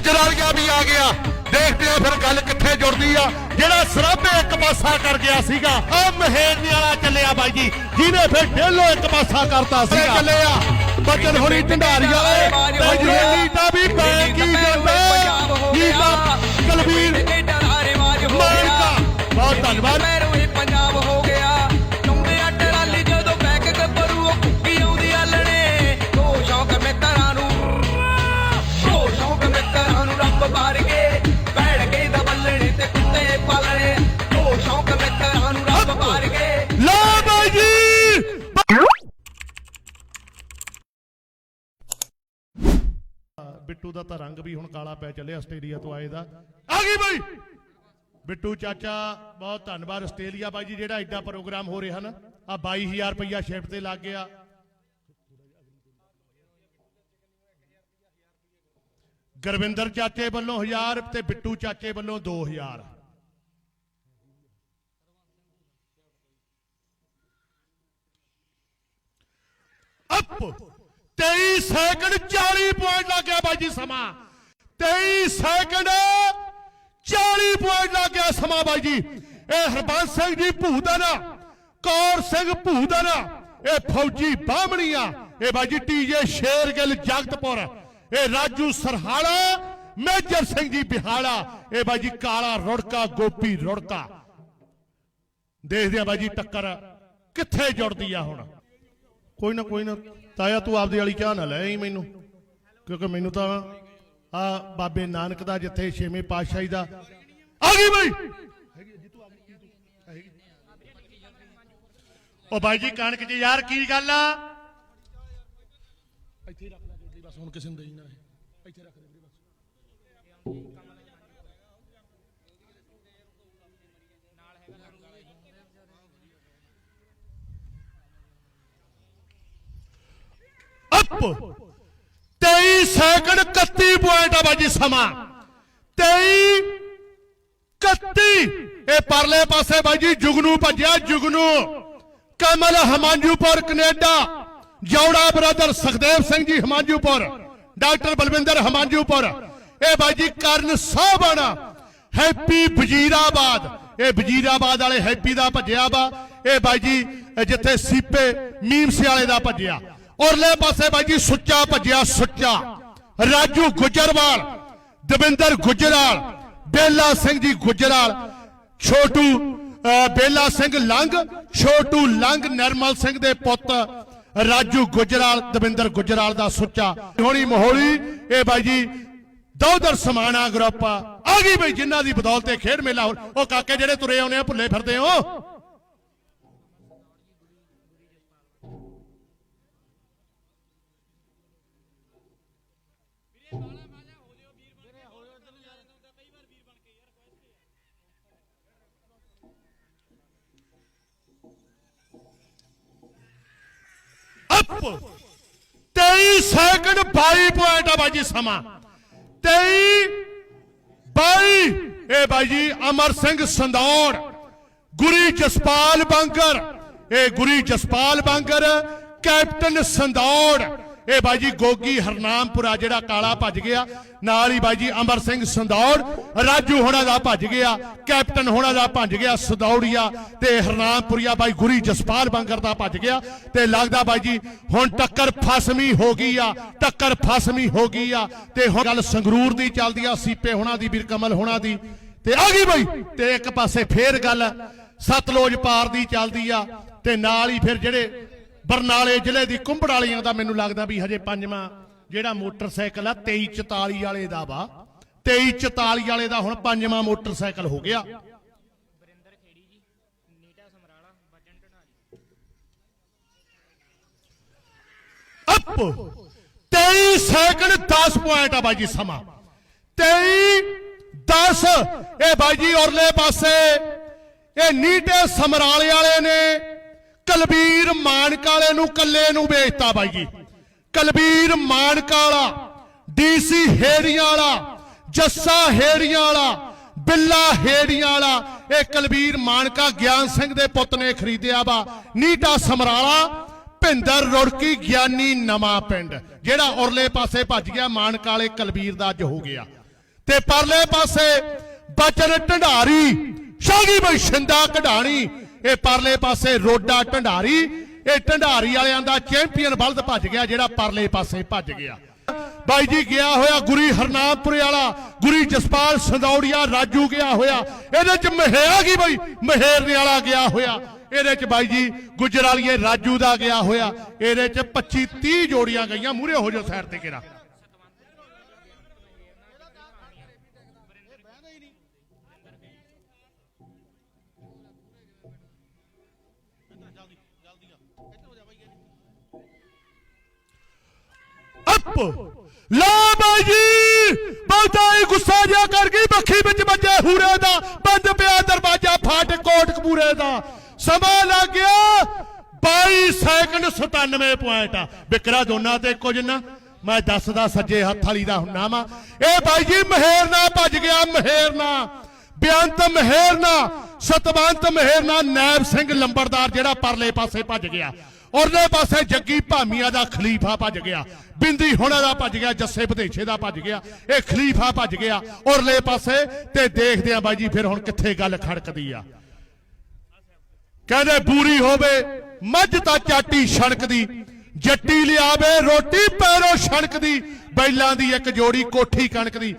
ਗੁਜਰਾਲੀਆ ਵੀ ਆ ਗਿਆ। ਦੇਖਦੇ ਆ ਫਿਰ ਗੱਲ ਕਿੱਥੇ ਜੁੜਦੀ ਆ। ਜਿਹੜਾ ਸਰਾਭੇ ਇੱਕ ਪਾਸਾ ਕਰ ਗਿਆ ਸੀਗਾ ਆ ਮਹੇਰਨੀ ਵਾਲਾ ਚੱਲਿਆ ਬਾਈ ਜੀ ਜਿਹਨੇ ਫਿਰ ਢੇਲੋ ਇੱਕ ਪਾਸਾ ਕਰਤਾ ਸੀਗਾ। ਚੱਲਿਆ। ਬਚਨ ਹੋਣੀ ਢੰਡਾਰੀ ਵਾਲੇ ਤੇ ਜਿਹੜੀ ਤਾਂ ਵੀ ਪੈ ਬਿੱਟੂ ਦਾ ਤਾਂ ਰੰਗ ਵੀ ਹੁਣ ਕਾਲਾ ਪੈ ਚੱਲਿਆ ਆਸਟ੍ਰੇਲੀਆ ਤੋਂ ਆਏ ਦਾ। ਆ ਗਈ ਬਾਈ! ਬਿੱਟੂ ਚਾਚਾ, ਬਹੁਤ ਧੰਨਵਾਦ ਆਸਟ੍ਰੇਲੀਆ ਬਾਈ ਜੀ, ਜਿਹੜਾ ਐਡਾ ਪ੍ਰੋਗਰਾਮ ਹੋ ਰਿਹਾ ਨਾ। ਆ 22000 ਰੁਪਇਆ ਸ਼ਿਫਟ ਤੇ ਲੱਗ ਗਿਆ। ਗੁਰਵਿੰਦਰ ਚਾਚੇ ਵੱਲੋਂ 1000 ਤੇ ਬਿੱਟੂ ਚਾਚੇ ਵੱਲੋਂ 2000 ਅਪ! 23 ਸੈਕਿੰਡ 40 ਪੁਆਇੰਟ ਲੱਗ ਗਿਆ ਬਾਈ ਜੀ ਸਮਾਂ। 23 ਸੈਕਿੰਡ 40 ਪੁਆਇੰਟ ਲੱਗ ਗਿਆ ਸਮਾਂ ਬਾਈ ਜੀ। ਇਹ ਹਰਬੰਸ ਸਿੰਘ ਜੀ ਭੂਦਨ, ਕੌਰ ਸਿੰਘ ਭੂਦਨ, ਇਹ ਫੌਜੀ ਬਾਹਮਣੀਆਂ, ਇਹ ਬਾਈ ਜੀ ਟੀਜੇ ਸ਼ੇਰਗਿੱਲ ਜਗਤਪੁਰ, ਇਹ ਰਾਜੂ ਸਰਹਾਲਾ, ਮੇਜਰ ਸਿੰਘ ਜੀ ਬਿਹਾਲਾ, ਇਹ ਬਾਈ ਜੀ ਕਾਲਾ ਰੁੜਕਾ, ਗੋਪੀ ਰੁੜਕਾ। ਦੇਖਦੇ ਆ ਬਾਈ ਜੀ ਟੱਕਰ ਕਿੱਥੇ ਜੁੜਦੀ ਆ ਹੁਣ। ਕੋਈ ਨਾ ਕੋਈ ਨਾ, ਤਾਇਆ ਤੂੰ ਆਪਦੀ ਵਾਲੀ ਚਾਹ ਨਾ ਲੈ ਆਈ ਮੈਨੂੰ। ਕਿਉਂਕਿ ਮੈਨੂੰ ਤਾਂ ਆ ਬਾਬੇ ਨਾਨਕ ਦਾ ਜਿੱਥੇ ਛੇਵੇਂ ਪਾਤਸ਼ਾਹੀ ਦਾ ਆ ਗਈ ਬਈ! ਉਹ ਬਾਈ ਜੀ, ਕਣਕ ਜੀ, ਯਾਰ ਕੀ ਗੱਲ ਆ? ਇੱਥੇ ਰੱਖ ਲੈ ਜੋੜੀ, ਬਸ ਹੁਣ ਕਿਸੇ ਨੂੰ ਦੇਈ ਨਾ ਇੱਥੇ ਰੱਖ ਦੇ ਬਸ। ਅਪ 23 ਸੈਕਿੰਡ 31 ਪੁਆਇੰਟ ਆ ਬਾਜੀ ਸਮਾਂ। 23 31 ਇਹ ਪਰਲੇ ਪਾਸੇ ਬਾਜੀ ਜੁਗਨੂ ਭੱਜਿਆ, Jugnu. Kamal Hamanjupur, Canada. Jaura brother Sukhdev Singh ji Hamanjupur. Doctor Balwinder ਹਮਾਂਜੂਪੁਰ। ਇਹ ਬਾਜੀ ਕਰਨ ਸਾਹਬਣ ਹੈਪੀ ਵਜੀਰਾਬਾਦ। ਇਹ ਵਜੀਰਾਬਾਦ ਵਾਲੇ ਹੈਪੀ ਦਾ ਭੱਜਿਆ ਵਾ। ਇਹ ਬਾਈ ਜੀ ਜਿੱਥੇ ਸੀਪੇ ਮੀਮਸੇ ਵਾਲੇ ਦਾ ਭੱਜਿਆ। ਔਰਲੇ ਪਾਸੇ ਬਾਈ ਜੀ ਸੁੱਚਾ ਭੱਜਿਆ, ਸੁੱਚਾ। ਰਾਜੂ ਗੁਜਰਵਾਲ, ਦਵਿੰਦਰ ਗੁਜਰਾਲ, ਬੇਲਾ ਸਿੰਘ ਜੀ ਗੁਜਰਾਲ, ਛੋਟੂ ਬੇਲਾ ਸਿੰਘ ਲੰਗ, ਛੋਟੂ ਲੰਗ ਨਰਮਲ ਸਿੰਘ ਦੇ ਪੁੱਤ, ਰਾਜੂ ਗੁਜਰਾਲ, ਦਵਿੰਦਰ ਗੁਜਰਾਲ ਦਾ ਸੁੱਚਾ। ਹੋਣੀ ਮੋਹਲੀ, ਇਹ ਬਾਈ ਜੀ ਦੌਦਰ ਸਮਾਣਾ ਗਰੁੱਪ ਆ। ਗਈ ਬਈ ਜਿਨ੍ਹਾਂ ਦੀ ਬਦੌਲਤ ਇਹ ਖੇਡ ਮੇਲਾ ਹੋ ਉਹ ਕਾਕੇ ਜਿਹੜੇ ਤੁਰੇ ਆਉਨੇ ਆ, ਭੁੱਲੇ ਫਿਰਦੇ ਹੋ। 23 ਸੈਕਿੰਡ 22 ਪੁਆਇੰਟ ਆ ਬਾਜੀ ਸਮਾਂ। 23 22 ਇਹ ਬਾਈ ਜੀ ਅਮਰ ਸਿੰਘ ਸੰਦੌੜ, ਗੁਰੀ ਜਸਪਾਲ ਬਾਂਗਰ। ਇਹ ਗੁਰੀ ਜਸਪਾਲ ਬਾਂਗਰ, ਕੈਪਟਨ ਸੰਦੌੜ। ਇਹ ਬਾਈ ਜੀ ਗੋਗੀ ਹਰਨਾਮਪੁਰਾ ਜਿਹੜਾ ਕਾਲਾ ਭੱਜ ਗਿਆ। ਨਾਲ ਹੀ ਬਾਈ ਜੀ ਅਮਰ ਸਿੰਘ ਸੰਦੌੜ, ਰਾਜੂ ਹੋਣਾ ਦਾ ਭੱਜ ਗਿਆ, ਕੈਪਟਨ ਹੋਣਾ ਦਾ ਭੱਜ ਗਿਆ ਸੰਦੌੜੀਆ ਤੇ ਹਰਨਾਮਪੁਰੀਆ ਬਾਈ ਗੁਰੀ ਜਸਪਾਲ ਬਾਂਗਰ ਦਾ ਭੱਜ ਗਿਆ ਤੇ ਲੱਗਦਾ ਬਾਈ ਜੀ ਹੁਣ ਟੱਕਰ ਫਸਮੀ ਹੋ ਗਈ ਆ, ਟੱਕਰ ਫਸਮੀ ਹੋ ਗਈ ਆ ਤੇ ਹੁਣ ਗੱਲ ਸੰਗਰੂਰ ਦੀ ਚੱਲਦੀ ਆ, ਸੀਪੇ ਹੋਣਾ ਦੀ, ਵੀਰ ਹੋਣਾ ਦੀ। ਤੇ ਆ ਗਈ ਬਾਈ, ਤੇ ਇੱਕ ਪਾਸੇ ਫੇਰ ਗੱਲ, ਸਤਲੁਜ ਪਾਰ ਦੀ ਚੱਲਦੀ ਆ ਤੇ ਨਾਲ ਹੀ ਫਿਰ ਜਿਹੜੇ ਬਰਨਾਲੇ ਜ਼ਿਲ੍ਹੇ ਦੀ ਕੁੰਭੜ ਵਾਲੀਆਂ ਦਾ ਮੈਨੂੰ ਲੱਗਦਾ ਵੀ ਹਜੇ ਪੰਜਵਾਂ, ਜਿਹੜਾ ਮੋਟਰਸਾਈਕਲ ਆ 2344 ਵਾਲੇ ਦਾ ਵਾ। 2344 ਵਾਲੇ ਦਾ ਹੁਣ ਪੰਜਵਾਂ ਮੋਟਰਸਾਈਕਲ ਹੋ ਗਿਆ। ਅਪ! 23 ਸੈਕਿੰਡ 10 ਪੁਆਇੰਟ ਆ ਬਾਈ ਜੀ ਸਮਾਂ। 23 10 ਇਹ ਬਾਈ ਜੀ ਔਰਲੇ ਪਾਸੇ, ਇਹ ਨੀਟੇ ਸਮਰਾਲੇ ਵਾਲੇ ਨੇ। ਕਲਬੀਰ ਮਾਨਕ ਵਾਲੇ ਨੂੰ ਕੱਲੇ ਨੂੰ ਵੇਚਤਾ ਬਾਈ ਜੀ। ਕਲਬੀਰ ਮਾਨਕ ਡੀਸੀ ਹੇੜੀਆਂ ਵਾਲਾ, ਜੱਸਾ ਹੇੜੀਆਂ ਵਾਲਾ, ਬਿੱਲਾ ਹੇੜੀਆਂ ਵਾਲਾ, ਇਹ ਕਲਬੀਰ ਮਾਨਕਾ ਗਿਆਨ ਸਿੰਘ ਦੇ ਪੁੱਤ ਨੇ ਖਰੀਦਿਆ ਵਾ। ਨੀਟਾ ਸਮਰਾਲਾ, ਭਿੰਦਰ ਰੁੜਕੀ, ਗਿਆਨੀ ਨਵਾਂ ਪਿੰਡ। ਜਿਹੜਾ ਉਰਲੇ ਪਾਸੇ ਭੱਜ ਗਿਆ, ਮਾਨਕ ਵਾਲੇ ਕਲਬੀਰ ਦਾ ਅੱਜ ਹੋ ਗਿਆ। ਤੇ ਪਰਲੇ ਪਾਸੇ ਬਚਨ ਢੰਡਾਰੀ ਸ਼ਾਗੀ ਬਈ ਸ਼ਿੰਦਾ ਕਢਾਣੀ ਇਹ ਪਰਲੇ ਪਾਸੇ ਰੋਡਾ ਢੰਡਾਰੀ, ਇਹ ਢੰਡਾਰੀ ਵਾਲਿਆਂ ਦਾ ਚੈਂਪੀਅਨ ਬਲਦ ਭੱਜ ਗਿਆ, ਜਿਹੜਾ ਪਰਲੇ ਪਾਸੇ ਭੱਜ ਗਿਆ। ਬਾਈ ਜੀ, ਗਿਆ ਹੋਇਆ ਗੁਰੀ ਹਰਨਾਮਪੁਰੇ ਵਾਲਾ, ਗੁਰੀ ਜਸਪਾਲ ਸੰਦੌੜੀਆ, ਰਾਜੂ ਗਿਆ ਹੋਇਆ। ਇਹਦੇ ਚ ਮਹਿਆ ਕੀ ਬਾਈ ਮਹੇਰਨੇ ਵਾਲਾ ਗਿਆ ਹੋਇਆ। ਇਹਦੇ ਚ ਬਾਈ ਜੀ ਗੁਜਰਾਲੀਏ ਰਾਜੂ ਦਾ ਗਿਆ ਹੋਇਆ। ਇਹਦੇ ਚ 25 30 ਜੋੜੀਆਂ ਗਈਆਂ ਮੂਰੇ ਹੋ ਜਾਓ ਸਾਈਡ ਤੇ ਕਿਰਾ ਅੱਪ! ਲਾ ਬਾਈ ਜੀ! ਬਹੁਤਾ ਹੀ ਗੁੱਸਾ ਜਿਹਾ ਕਰ ਗਈ, ਬੱਖੀ ਵਿੱਚ ਵੱਜੇ ਹੂਰੇ ਦਾ, ਬੰਦ ਪਿਆ ਦਰਵਾਜ਼ਾ, ਫਾਟ ਕੋਟ ਕਪੂਰੇ ਦਾ। ਸਮਾਂ ਲੱਗ ਗਿਆ 22 ਸੈਕਿੰਡ 97 ਪੁਆਇੰਟ ਆ। ਵਿਕਰਾ, ਦੋਨਾਂ ਤੇ ਕੁਝ ਨਾ। ਮੈਂ ਦੱਸਦਾ ਸੱਜੇ ਹੱਥ ਵਾਲੀ ਦਾ ਹੁੰਨਾ ਵਾ। ਇਹ ਬਾਈ ਜੀ ਮਹਿਰਨਾ ਭੱਜ ਗਿਆ, ਮਹਿਰ ਮਹਿਰਨਾ ਬੇਅੰਤ ਮਹਿਰਨਾ ਸਤਵੰਤ ਮਹਿਰਨਾ ਨੈਬ ਸਿੰਘ ਲੰਬੜਦਾਰ ਜਿਹੜਾ ਪਰਲੇ ਪਾਸੇ ਭੱਜ ਗਿਆ। ਔਰਲੇ ਪਾਸੇ ਜੱਗੀ ਭਾਮੀਆਂ ਦਾ ਖਲੀਫਾ ਭੱਜ ਗਿਆ। ਬਿੰਦੀ ਹੁਣਾ ਦਾ ਭੱਜ ਗਿਆ, ਜੱਸੇ ਭਦੇਛੇ ਦਾ ਭੱਜ ਗਿਆ। ਇਹ ਖਲੀਫਾ ਭੱਜ ਗਿਆ। ਔਰਲੇ ਪਾਸੇ ਤੇ ਦੇਖਦੇ ਆ ਬਾਈ ਜੀ ਫਿਰ ਹੁਣ ਕਿੱਥੇ ਗੱਲ ਖੜਕਦੀ ਆ। ਕਹਿੰਦੇ ਬੂਰੀ ਹੋਵੇ, ਮੱਝ ਤਾਂ ਚਾਟੀ ਛਣਕਦੀ, ਜੱਟੀ ਲਿਆਵੇ, ਰੋਟੀ ਪੈਰੋ ਛਣਕਦੀ, ਬੈਲਾਂ ਦੀ ਇੱਕ ਜੋੜੀ ਕੋਠੀ ਕਣਕ ਦੀ